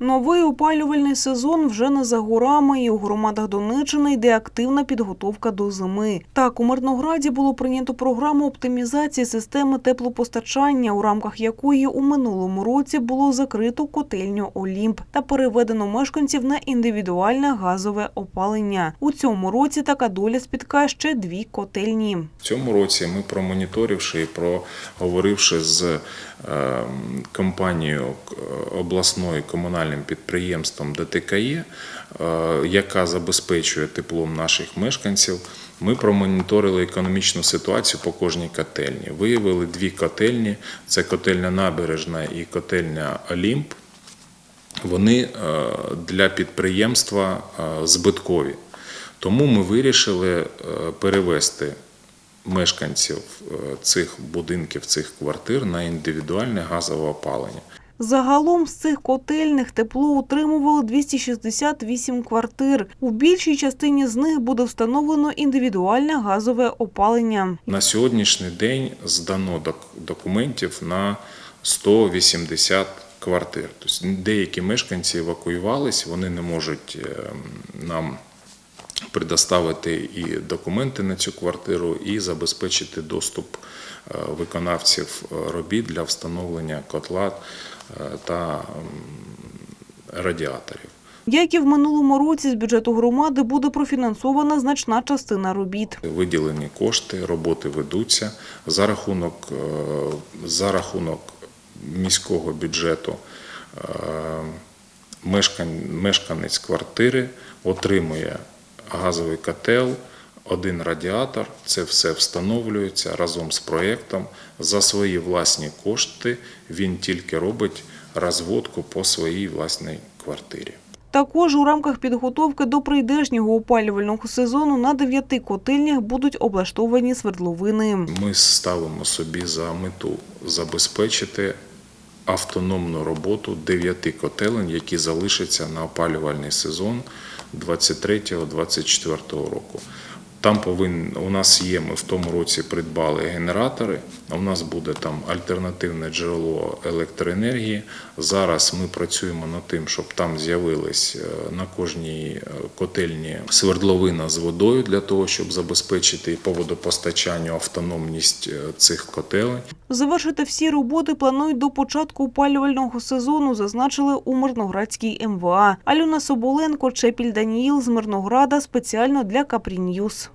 Новий опалювальний сезон вже не за горами, і у громадах Донеччини йде активна підготовка до зими. Так, у Мирнограді було прийнято програму оптимізації системи теплопостачання, у рамках якої у минулому році було закрито котельню Олімп та переведено мешканців на індивідуальне газове опалення. У цьому році така доля спіткає ще дві котельні. В цьому році ми промоніторивши і проговоривши з е, компанією е, обласною комунальним підприємством ДТКЄ, е, яка забезпечує теплом наших мешканців, ми промоніторили економічну ситуацію по кожній котельні. Виявили дві котельні: це котельня Набережна і котельня Олімп. Вони е, для підприємства е, збиткові. Тому ми вирішили перевести мешканців цих будинків, цих квартир на індивідуальне газове опалення. Загалом з цих котельних тепло утримували 268 квартир. У більшій частині з них буде встановлено індивідуальне газове опалення. На сьогоднішній день здано док- документів на 180 квартир. Тобто деякі мешканці евакуювались, вони не можуть е, нам предоставити і документи на цю квартиру, і забезпечити доступ е, виконавців е, робіт для встановлення котла е, та радіаторів. Як і в минулому році, з бюджету громади буде профінансована значна частина робіт. Виділені кошти, роботи ведуться за рахунок, за рахунок міського бюджету. мешкан- Мешканець квартири отримує газовий котел, один радіатор. Це все встановлюється разом з проєктом. За свої власні кошти він тільки робить розводку по своїй власній квартирі. Також у рамках підготовки до прийдешнього опалювального сезону на дев'яти котельнях будуть облаштовані свердловини. Ми ставимо собі за мету забезпечити автономну роботу дев'яти котелень, які залишаться на опалювальний сезон 23-24 року. Там повинен, у нас є, ми в тому році придбали генератори, у нас буде там альтернативне джерело електроенергії. Зараз ми працюємо над тим, щоб там з'явилась е, на кожній е, котельні свердловина з водою для того, щоб забезпечити по водопостачанню автономність е, цих котелень. Завершити всі роботи планують до початку опалювального сезону, зазначили у Мирноградській МВА. Альона Соболенко, Чепіль Даніїл з Мирнограда спеціально для Капрі Ньюс.